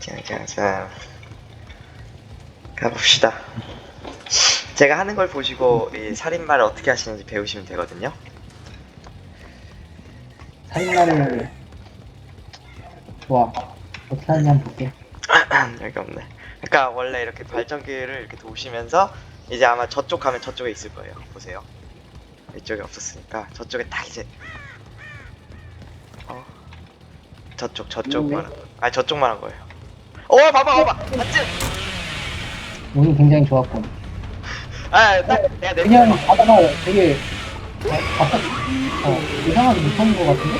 자자자 가봅시다. 제가 하는 걸 보시고 이 살인마를 어떻게 하시는지 배우시면 되거든요. 살인마를 좋아 어떻게 하는지 한번 볼게 여기 없네. 그러니까 원래 이렇게 발전기를 이렇게 도시면서 이제 아마 저쪽 가면 저쪽에 있을 거예요. 보세요. 이쪽에 없었으니까 저쪽에 딱 이제 어 저쪽 저쪽? 말한 거. 아 저쪽 말한 거예요. 어 봐봐 봐봐 맞지? 운이 굉장히 좋았군 아딱 내가 내 그냥 가다가 되게 어, 갑자기 어, 이상하게 못하는 것 같은데?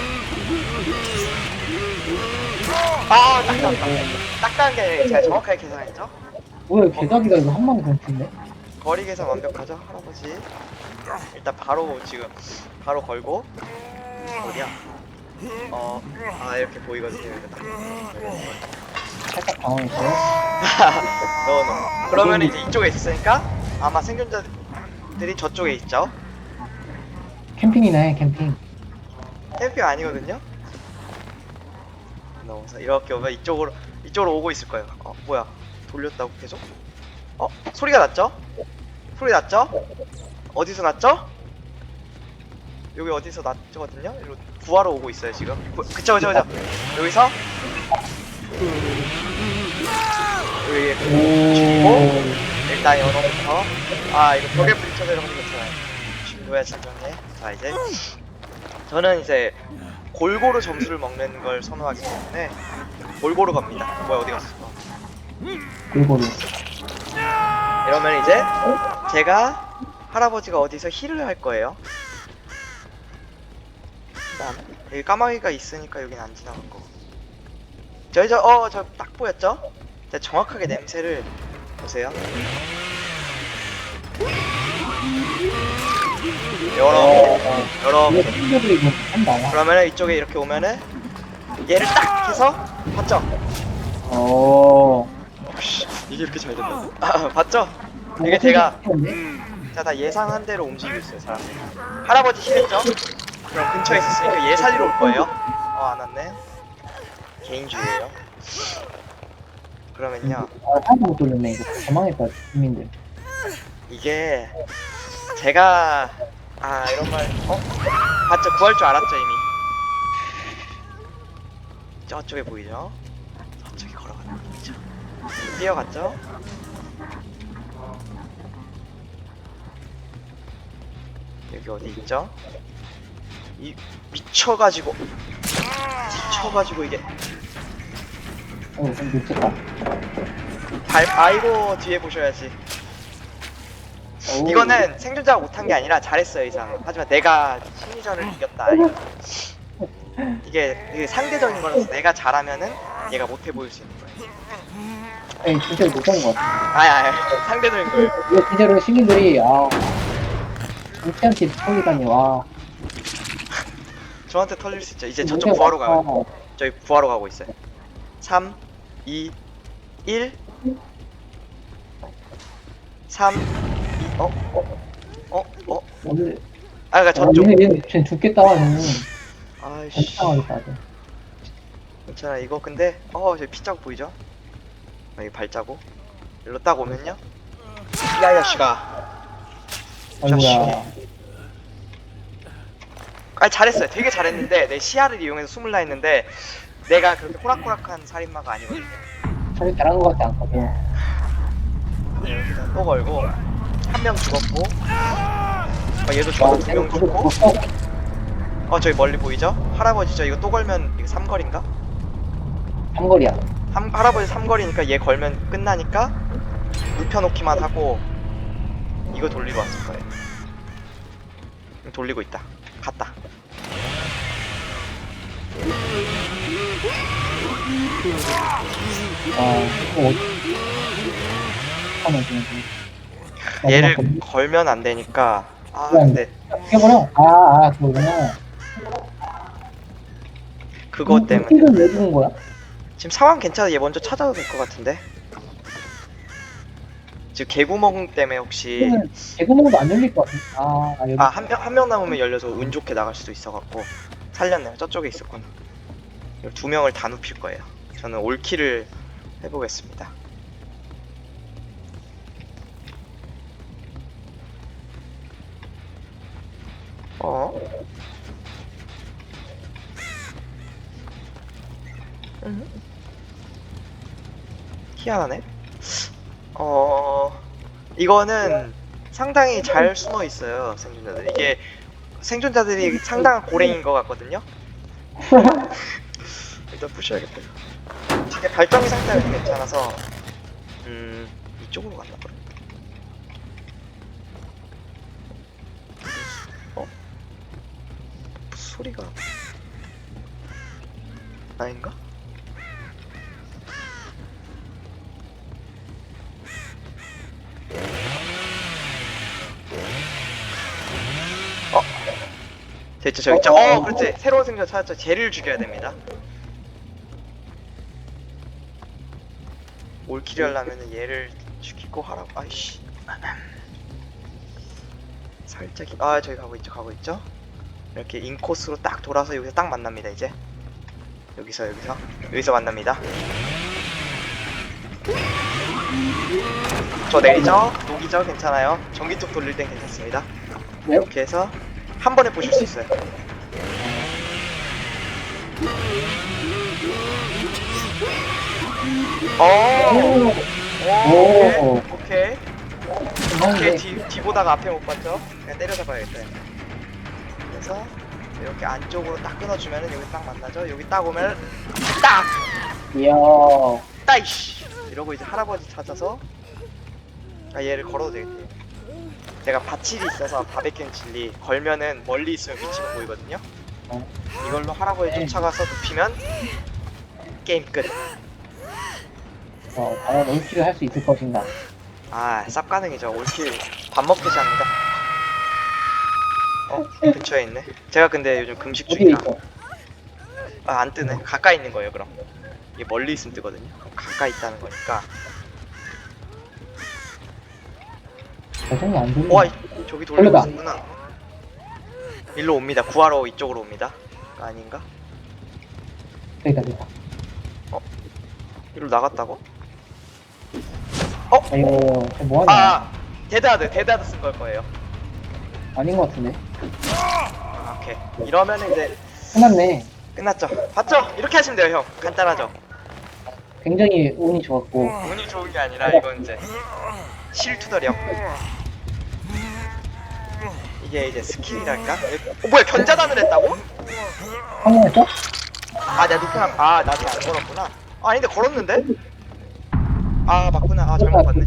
아 딱딱 딱딱한 게 아니라 제가 정확하게 계산했죠. 뭐야 개자비가 이거 한 방에 던지네? 거리 계산 완벽하죠 할아버지. 일단 바로 지금 바로 걸고 어디야? 어 아 이렇게 보이거든요. 이렇게 딱. 살짝 당황했어요 너너 그러면 이제 이쪽에 있으니까 아마 생존자들이 저쪽에 있죠. 캠핑이네 캠핑 캠핑 아니거든요. 넘어서 이렇게 오면 이쪽으로 이쪽으로 오고 있을 거예요. 어 뭐야 돌렸다고 계속? 어 소리가 났죠? 소리 났죠? 어디서 났죠? 여기 어디서 났거든요. 이리로 구하러 오고 있어요 지금. 구- 그쵸 그쵸 그쵸. 여기서? 여기 오 일단 열어부터. 아 이거 벽에 부딪혀 내려가는 거 괜찮아요. 준도야 진정해 자 이제 저는 이제 골고루 점수를 먹는 걸 선호하기 때문에 골고루 갑니다. 뭐야 어디 갔어? 골고루. 이러면 이제 제가 할아버지가 어디서 힐을 할 거예요 그다음에 여기 까마귀가 있으니까 여긴 안 지나갈 거고 저희 저어저 딱 보였죠? 자, 정확하게 냄새를 보세요 이거 한다 그러면은 이쪽에 이렇게 오면은 얘를 딱 해서 봤죠? 오 씨, 이게 이렇게 잘 된다. 아, 봤죠? 이게 제가 자다 예상한 대로 움직이고 있어요 사람들이. 할아버지 힘했죠? 그럼 근처에 있었으니까 얘 살리러 올 거예요. 어 안 왔네. 개인주의예요. 그러면요 아 하나도 못 돌렸네 이거 도망했다 국민들 이게 제가 아 이런 말 어? 봤죠? 구할 줄 알았죠 이미. 저쪽에 보이죠? 저쪽에 걸어가는 거 보이죠? 뛰어갔죠? 여기 어디 있죠? 이 미쳐가지고 미쳐가지고 이게 어좀 놓쳤다 발 아이고 뒤에 보셔야지. 오. 이거는 생존자가 못한 게 아니라 잘했어요 이상. 하지만 내가 심리전을 이겼다. 이게, 이게 상대적인 거라서 내가 잘하면은 얘가 못해 보일 수 있는 거예요. 아니 진짜 못한 것 같아 아니 아니 상대적인 거예요. 이거 진짜로 시민들이 아 정치한테 털리다니 와 저한테 털릴 수 있죠. 이제 저쪽 구하러 가요. 저희 구하러 가고 있어요. 3, 2, 1. 3, 2, 어? 어? 어? 어? 오늘 아, 그니까 저쪽. 얘네 얘네 쟤 죽겠다 얘는 아이씨. 괜찮아겠다 아주 괜찮아. 이거 근데, 어, 저기 피자국 보이죠? 여기 발자국. 일로 딱 오면요. 야, 이 자식아. 아이고야 아, 잘했어요. 되게 잘했는데, 내 시야를 이용해서 숨을라 했는데, 내가 그렇게 호락호락한 살인마가 아니거든요. 사실 잘한 것 같지 않거든 네, 여기다 또 걸고, 한 명 죽었고, 어, 얘도 죽었고, 두명 죽고, 어, 저기 멀리 보이죠? 할아버지 저 이거 또 걸면 이거 삼거리인가? 삼거리야 함, 할아버지 삼거리니까 얘 걸면 끝나니까 눕혀놓기만 하고 이거 돌리러 왔을 거예요. 돌리고 있다. 갔다. 아 이거 어디 하면 되는 얘를 걸면 안 되니까. 아 근데 죽여버려 아 아 그거구나. 그것 때문에. 틱은 왜 죽은 거야? 지금 상황 괜찮아 얘 먼저 찾아도 될 것 같은데? 지금 개구멍 때문에 혹시 개구멍도 안 열릴 것 같은데. 아, 아 여기 아 한 명 한 명 남으면 열려서 운 좋게 나갈 수도 있어 갖고 살렸네요. 저쪽에 있었구나 두 명을 다 눕힐 거예요 저는 올킬을 해보겠습니다. 어? 음. 희한하네. 어, 이거는 상당히 잘 숨어 있어요, 생존자들. 이게 생존자들이 상당한 고랭인 것 같거든요. 일단 부셔야겠다. 이게 발전기 상태가 좀 괜찮아서, 음, 이쪽으로 갔나 보네. 어? 소리가 아닌가? 어? 됐죠 저기 있죠 어 그렇지 새로운 생존 찾았죠 쟤를 죽여야 됩니다 올킬이 하려면은 얘를 죽이고 하라고. 아이씨. 살짝 이- 아 저기 가고 있죠 가고 있죠? 이렇게 인코스로 딱 돌아서 여기서 딱 만납니다 이제. 여기서 여기서. 여기서 만납니다. 저 내리죠? 녹이죠? 괜찮아요. 전기톱 돌릴 땐 괜찮습니다. 네? 이렇게 해서 한 번에 보실 수 있어요 오, 오, 오. 오케이 오케이 괜찮은데. 오케이 뒤, 뒤 보다가 앞에 못 봤죠? 그냥 때려잡아야겠다 그래서 이렇게 안쪽으로 딱 끊어주면은 여기 딱 만나죠? 여기 딱 오면 딱! 이야. 따이씨! 이러고 이제 할아버지 찾아서 아 얘를 걸어도 되겠대 내가 바칠이 있어서 바베큐 칠리 걸면은 멀리 있으면 위치가 보이거든요 어. 이걸로 할아버지 네. 쫓아가서 눕히면 게임 끝 어, 과연 올킬을 할 수 있을 것인가. 아, 쌉 가능이죠. 올킬 밥 먹듯이 합니다. 어, 근처에 있네. 제가 근데 요즘 금식 어디에 중이라 있어? 아, 안 뜨네. 가까이 있는 거예요, 그럼. 이게 멀리 있으면 뜨거든요. 그럼 가까이 있다는 거니까. 안 되네. 와, 이- 저기 돌리고. 있구나. 일로 옵니다. 구하러 이쪽으로 옵니다. 아닌가? 여기다, 여기다. 일로 나갔다고? 아, 이거, 쟤 뭐하냐? 아, 데드하드, 데드하드 쓴 걸 거예요. 아닌 것 같은데. 아, 오케이. 이러면은 이제 끝났네. 끝났죠. 봤죠? 이렇게 하시면 돼요, 형. 간단하죠. 굉장히 운이 좋았고. 운이 좋은 게 아니라 이건 이제 실투더력 이게 이제 스킬이랄까? 어 뭐야 견자단을 했다고? 성공했어? 아 내가 누구나 아 나한테 안 걸었구나 아 아닌데 걸었는데? 아 맞구나 아 잘못 봤네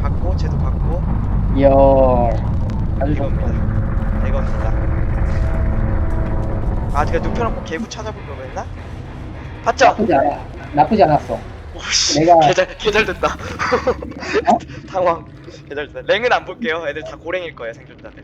받고 쟤도 받고 이야. 아주 이겁니다. 이겁니다 아 제가 눕혀놓고 개구 찾아볼 걸 그랬나? 봤죠? 나쁘지 않아. 나쁘지 않았어. 오씨 내가- 개잘 개잘 됐다 어? 당황 개잘 됐다 랭은 안 볼게요 애들 다 고랭일 거예요 생존자들